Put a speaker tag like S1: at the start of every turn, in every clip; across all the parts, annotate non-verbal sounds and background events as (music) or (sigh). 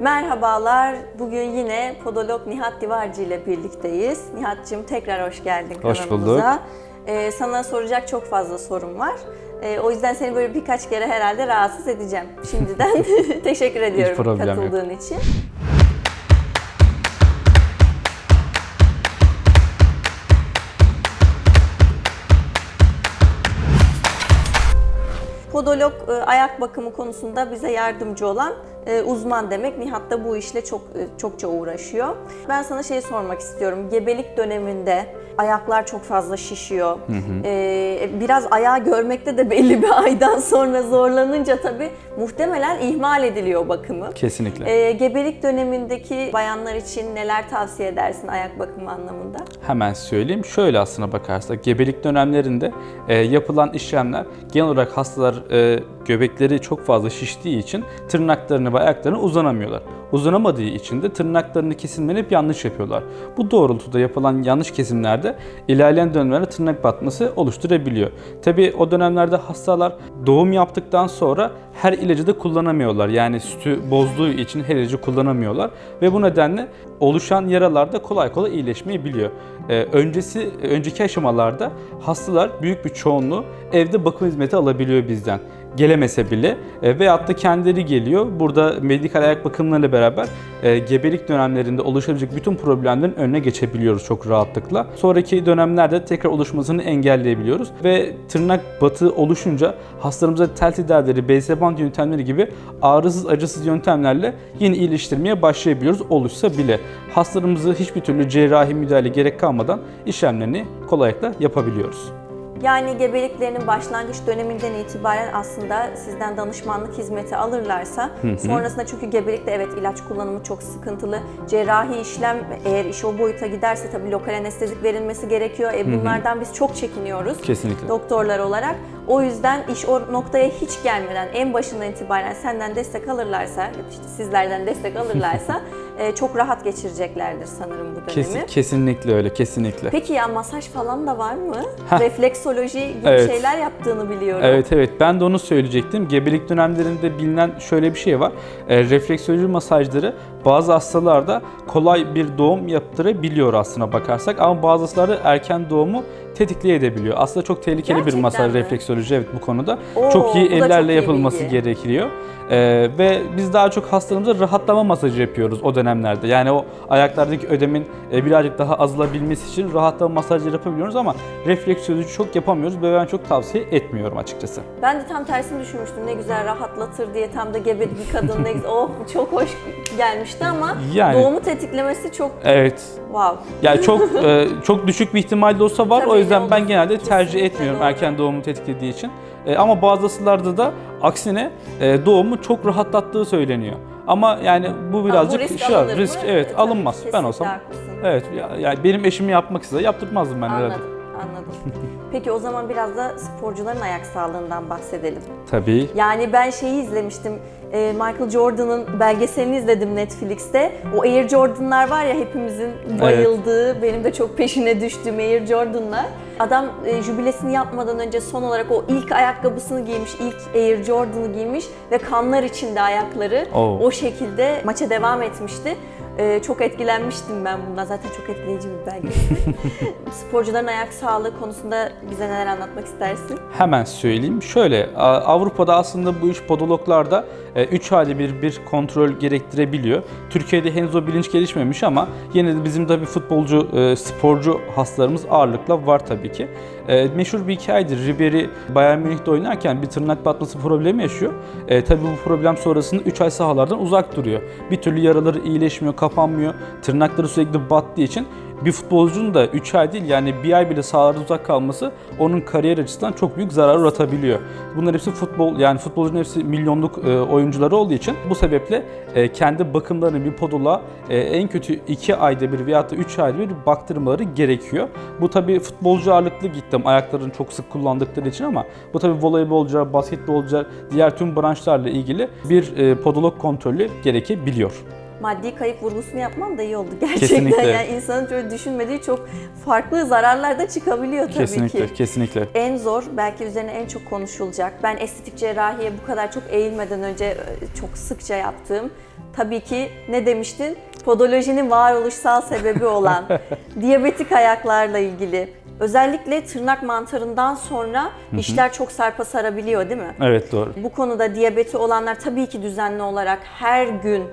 S1: Merhabalar. Bugün yine podolog Nihat Divarcı ile birlikteyiz. Nihat'cığım tekrar hoş geldin
S2: Hoş
S1: kanalımıza. Ee, sana soracak çok fazla sorum var. Ee, o yüzden seni böyle birkaç kere herhalde rahatsız edeceğim. Şimdiden (laughs) (laughs) teşekkür ediyorum
S2: problem yok.
S1: katıldığın için. Podolog e, ayak bakımı konusunda bize yardımcı olan e, uzman demek. Nihat da bu işle çok e, çokça uğraşıyor. Ben sana şey sormak istiyorum. Gebelik döneminde ayaklar çok fazla şişiyor. E, biraz ayağı görmekte de belli bir (laughs) aydan sonra zorlanınca tabii muhtemelen ihmal ediliyor bakımı.
S2: Kesinlikle.
S1: E, gebelik dönemindeki bayanlar için neler tavsiye edersin ayak bakımı anlamında?
S2: Hemen söyleyeyim. Şöyle aslına bakarsak gebelik dönemlerinde e, yapılan işlemler genel olarak hastalar e, göbekleri çok fazla şiştiği için tırnaklarını ve ayaklarını uzanamıyorlar. Uzanamadığı için de tırnaklarını kesilmeni hep yanlış yapıyorlar. Bu doğrultuda yapılan yanlış kesimlerde ilerleyen dönemlerde tırnak batması oluşturabiliyor. Tabi o dönemlerde hastalar doğum yaptıktan sonra her ilacı da kullanamıyorlar. Yani sütü bozduğu için her ilacı kullanamıyorlar ve bu nedenle oluşan yaralarda kolay kolay iyileşmeyebiliyor. Ee, öncesi önceki aşamalarda hastalar büyük bir çoğunluğu evde bakım hizmeti alabiliyor bizden gelemese bile e, veyahut da kendileri geliyor. Burada medikal ayak bakımlarıyla beraber e, gebelik dönemlerinde oluşabilecek bütün problemlerin önüne geçebiliyoruz çok rahatlıkla. Sonraki dönemlerde tekrar oluşmasını engelleyebiliyoruz ve tırnak batı oluşunca hastalarımıza tel tedavileri, BS band yöntemleri gibi ağrısız acısız yöntemlerle yine iyileştirmeye başlayabiliyoruz oluşsa bile. Hastalarımızı hiçbir türlü cerrahi müdahale gerek kalmadan işlemlerini kolaylıkla yapabiliyoruz.
S1: Yani gebeliklerinin başlangıç döneminden itibaren aslında sizden danışmanlık hizmeti alırlarsa sonrasında çünkü gebelikte evet ilaç kullanımı çok sıkıntılı. Cerrahi işlem eğer iş o boyuta giderse tabii lokal anestezik verilmesi gerekiyor. E bunlardan biz çok çekiniyoruz
S2: Kesinlikle.
S1: doktorlar olarak. O yüzden iş o noktaya hiç gelmeden en başından itibaren senden destek alırlarsa işte sizlerden destek alırlarsa (laughs) çok rahat geçireceklerdir sanırım bu dönemi.
S2: Kesin, kesinlikle öyle, kesinlikle.
S1: Peki ya masaj falan da var mı?
S2: Heh.
S1: Refleksoloji gibi
S2: Evet.
S1: şeyler yaptığını biliyorum.
S2: Evet evet ben de onu söyleyecektim. Gebelik dönemlerinde bilinen şöyle bir şey var. E, refleksoloji masajları bazı hastalarda kolay bir doğum yaptırabiliyor aslına bakarsak ama bazı hastalarda erken doğumu tetikleyebiliyor. Aslında çok tehlikeli
S1: Gerçekten
S2: bir masaj
S1: mi?
S2: refleksoloji evet bu konuda.
S1: Oo,
S2: çok iyi
S1: çok
S2: ellerle
S1: iyi
S2: yapılması
S1: bilgi.
S2: gerekiyor. E, ve biz daha çok hastalarımıza rahatlama masajı yapıyoruz o dönemlerde. Yani o ayaklardaki ödemin e, birazcık daha azalabilmesi için rahatlama masajları yapabiliyoruz ama refleksoloji çok yapamıyoruz ve ben çok tavsiye etmiyorum açıkçası.
S1: Ben de tam tersini düşünmüştüm. Ne güzel rahatlatır diye tam da gebe bir kadın ne güzel. Oh çok hoş gelmişti ama
S2: Yani-
S1: doğumu tetiklemesi çok
S2: Evet.
S1: wow.
S2: Yani çok e, çok düşük bir ihtimal de olsa var.
S1: Tabii,
S2: o yüzden
S1: olur.
S2: ben genelde tercih etmiyorum erken doğumu tetiklediği için. E, ama bazı hastalarda da aksine e, doğumu çok rahatlattığı söyleniyor. Ama yani bu birazcık
S1: risk
S2: şu
S1: alınır mı?
S2: risk evet
S1: Tabii,
S2: alınmaz. Ben olsam
S1: haklısın.
S2: evet ya- yani benim eşimi yapmak istese yaptırmazdım ben herhalde.
S1: Anladım, anladım. (laughs) Peki o zaman biraz da sporcuların ayak sağlığından bahsedelim.
S2: Tabii.
S1: Yani ben şeyi izlemiştim. E, Michael Jordan'ın belgeselini izledim Netflix'te. O Air Jordan'lar var ya hepimizin bayıldığı, benim de çok peşine düştüğüm Air Jordan'lar. Adam e, jübilesini yapmadan önce son olarak o ilk ayakkabısını giymiş, ilk Air Jordan'ı giymiş ve kanlar içinde ayakları.
S2: Oo.
S1: O şekilde maça devam etmişti. E, çok etkilenmiştim ben bundan. Zaten çok etkileyici bir belgesel. (laughs) Sporcuların ayak sağlığı konusunda bize neler anlatmak istersin?
S2: Hemen söyleyeyim. Şöyle Avrupa'da aslında bu iş podologlarda 3 ayda bir bir kontrol gerektirebiliyor. Türkiye'de henüz o bilinç gelişmemiş ama yine de bizim tabii futbolcu, e, sporcu hastalarımız ağırlıkla var tabii ki. E, Meşhur bir hikayedir. Ribery Bayern Münih'te oynarken bir tırnak batması problemi yaşıyor. E, tabii bu problem sonrasında 3 ay sahalardan uzak duruyor. Bir türlü yaraları iyileşmiyor, kapanmıyor. Tırnakları sürekli battığı için bir futbolcunun da 3 ay değil yani bir ay bile sahalardan uzak kalması onun kariyer açısından çok büyük zarar uğratabiliyor. Bunlar hepsi futbol yani futbolcunun hepsi milyonluk e, oyuncuları olduğu için bu sebeple e, kendi bakımlarını bir podoloğa e, en kötü 2 ayda bir veyahut da 3 ayda bir baktırmaları gerekiyor. Bu tabi futbolcu ağırlıklı gittim ayaklarını çok sık kullandıkları için ama bu tabi voleybolcular, basketbolcular, diğer tüm branşlarla ilgili bir e, podolog kontrolü gerekebiliyor.
S1: maddi kayıp vurgusunu yapmam da iyi oldu gerçekten.
S2: Kesinlikle. (laughs)
S1: Yani insanın şöyle düşünmediği çok farklı zararlar da çıkabiliyor tabii
S2: Kesinlikle,
S1: ki.
S2: kesinlikle.
S1: En zor, belki üzerine en çok konuşulacak. Ben estetik cerrahiye bu kadar çok eğilmeden önce e, çok sıkça yaptığım tabii ki ne demiştin? Podolojinin varoluşsal sebebi olan (laughs) diyabetik ayaklarla ilgili. Özellikle tırnak mantarından sonra işler çok sarpa sarabiliyor değil mi?
S2: Evet doğru.
S1: Bu konuda diyabeti olanlar tabii ki düzenli olarak her gün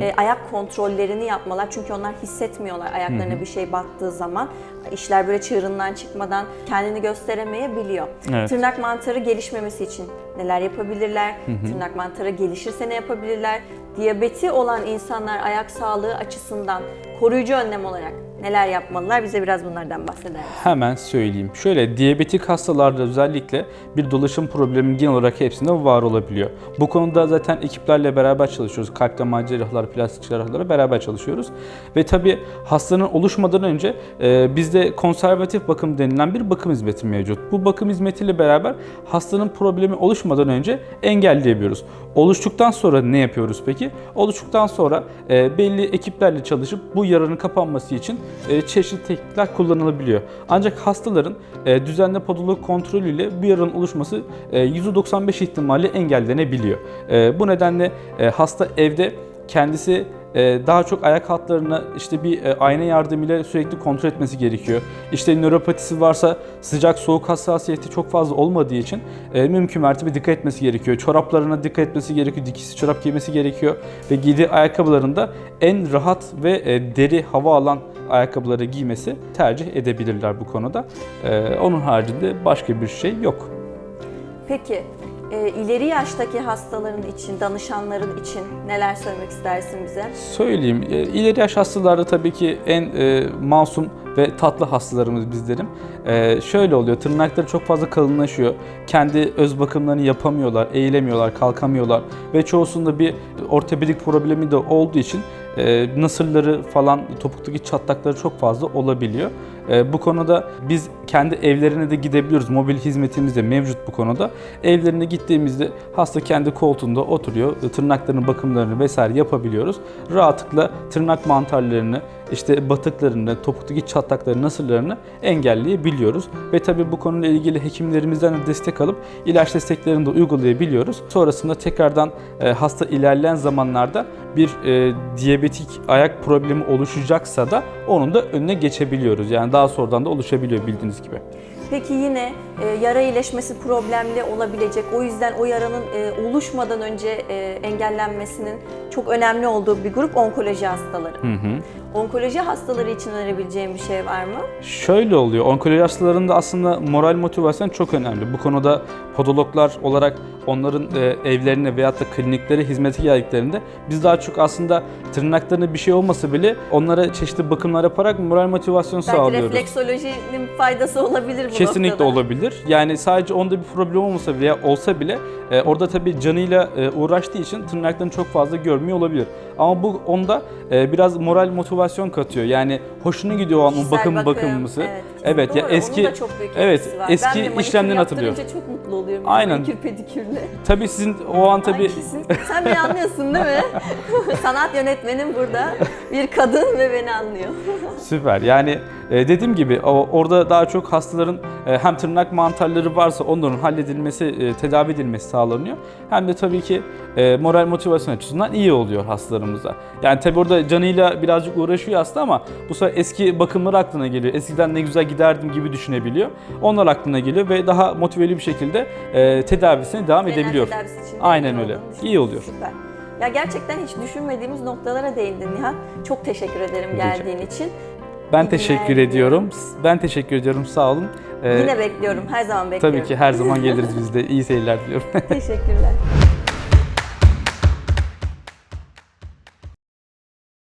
S1: e, ayak kontrollerini yapmalar. Çünkü onlar hissetmiyorlar ayaklarına bir şey battığı zaman. İşler böyle çığırından çıkmadan kendini gösteremeyebiliyor.
S2: Evet.
S1: Tırnak mantarı gelişmemesi için neler yapabilirler? Tırnak mantarı gelişirse ne yapabilirler? Diyabeti olan insanlar ayak sağlığı açısından koruyucu önlem olarak neler yapmalılar? Bize biraz bunlardan bahseder?
S2: Hemen söyleyeyim. Şöyle diyabetik hastalarda özellikle bir dolaşım problemi genel olarak hepsinde var olabiliyor. Bu konuda zaten ekiplerle beraber çalışıyoruz. Kalp damar cerrahları, plastik cerrahları beraber çalışıyoruz. Ve tabii hastanın oluşmadan önce e, bizde konservatif bakım denilen bir bakım hizmeti mevcut. Bu bakım hizmetiyle beraber hastanın problemi oluşmadan önce engelleyebiliyoruz. Oluştuktan sonra ne yapıyoruz peki? Oluştuktan sonra e, belli ekiplerle çalışıp bu yaranın kapanması için e, çeşitli teknikler kullanılabiliyor. Ancak hastaların e, düzenli podolog kontrolüyle bu yaranın oluşması e, %95 ihtimalle engellenebiliyor. E, bu nedenle e, hasta evde kendisi e, daha çok ayak hatlarını işte bir e, ayna yardımıyla sürekli kontrol etmesi gerekiyor. İşte nöropatisi varsa sıcak soğuk hassasiyeti çok fazla olmadığı için e, mümkün mertebe dikkat etmesi gerekiyor. Çoraplarına dikkat etmesi gerekiyor. Dikişli çorap giymesi gerekiyor. Ve giydiği ayakkabılarında en rahat ve e, deri hava alan ayakkabıları giymesi tercih edebilirler bu konuda. Onun haricinde başka bir şey yok.
S1: Peki e, ileri yaştaki hastaların için, danışanların için neler söylemek istersin bize?
S2: Söyleyeyim, e, ileri yaş hastalarda tabii ki en e, masum ve tatlı hastalarımız bizlerim. E, şöyle oluyor, tırnakları çok fazla kalınlaşıyor. Kendi öz bakımlarını yapamıyorlar, eğilemiyorlar, kalkamıyorlar. Ve çoğusunda bir ortopedik problemi de olduğu için e, nasırları falan, topuktaki çatlakları çok fazla olabiliyor. E, bu konuda biz kendi evlerine de gidebiliyoruz. Mobil hizmetimiz de mevcut bu konuda. Evlerine gittiğimizde hasta kendi koltuğunda oturuyor. Tırnaklarının bakımlarını vesaire yapabiliyoruz. Rahatlıkla tırnak mantarlarını, işte batıklarını, topuktaki çatlakları, nasırlarını engelleyebiliyoruz. Ve tabii bu konuyla ilgili hekimlerimizden de destek alıp ilaç desteklerini de uygulayabiliyoruz. Sonrasında tekrardan e, hasta ilerleyen zamanlarda bir e, diyabetik ayak problemi oluşacaksa da onun da önüne geçebiliyoruz. Yani daha sonradan da oluşabiliyor bildiğiniz gibi.
S1: Peki yine e, yara iyileşmesi problemli olabilecek. O yüzden o yaranın e, oluşmadan önce e, engellenmesinin çok önemli olduğu bir grup onkoloji hastaları.
S2: Hı hı.
S1: Onkoloji hastaları için önerebileceğim bir şey var mı?
S2: Şöyle oluyor. Onkoloji hastalarında aslında moral motivasyon çok önemli. Bu konuda podologlar olarak onların e, evlerine veyahut da kliniklere hizmete geldiklerinde biz daha çok aslında tırnaklarına bir şey olmasa bile onlara çeşitli bakımlar yaparak moral motivasyon
S1: Belki
S2: sağlıyoruz.
S1: refleksolojinin faydası olabilir bu
S2: Kesinlikle
S1: noktada.
S2: olabilir. Yani sadece onda bir problem olmasa veya olsa bile e, orada tabii canıyla e, uğraştığı için tırnaklarını çok fazla görmüyor olabilir. Ama bu onda e, biraz moral motivasyon katıyor. Yani hoşuna gidiyor o an
S1: Kişisel
S2: bakım
S1: bakım,
S2: bakımımsı.
S1: Evet,
S2: Evet, ya
S1: Doğru,
S2: eski
S1: onun da çok büyük
S2: evet,
S1: var.
S2: eski
S1: ben de manikür
S2: işlemlerini hatırlıyorum.
S1: yaptırınca çok mutlu oluyorum.
S2: Aynen.
S1: Manikür pedikürle.
S2: tabii sizin o an tabii?
S1: Sen beni anlıyorsun değil mi? (laughs) Sanat yönetmenim burada. Bir kadın ve beni anlıyor.
S2: Süper. Yani e, dediğim gibi o, orada daha çok hastaların e, hem tırnak mantarları varsa onların halledilmesi, e, tedavi edilmesi sağlanıyor. Hem de tabii ki e, moral motivasyon açısından iyi oluyor hastalarımıza. Yani tabii orada canıyla birazcık uğraşıyor hasta ama bu sefer eski bakımları aklına geliyor. Eskiden ne güzel giderdim gibi düşünebiliyor. Onlar aklına geliyor ve daha motiveli bir şekilde e, tedavisine devam
S1: Genel
S2: edebiliyor.
S1: tedavisi için de
S2: Aynen
S1: iyi
S2: öyle.
S1: olduğunu
S2: İyi oluyor.
S1: Süper. Ya gerçekten hiç düşünmediğimiz noktalara değindin Nihan. Çok teşekkür ederim geldiğin için.
S2: Ben
S1: İyi
S2: teşekkür
S1: günler
S2: ediyorum. Ben teşekkür ediyorum. Sağ olun. E,
S1: Yine bekliyorum. Her zaman bekliyorum.
S2: tabii ki her zaman (laughs) geliriz biz de. İyi seyirler diliyorum.
S1: Teşekkürler. (laughs)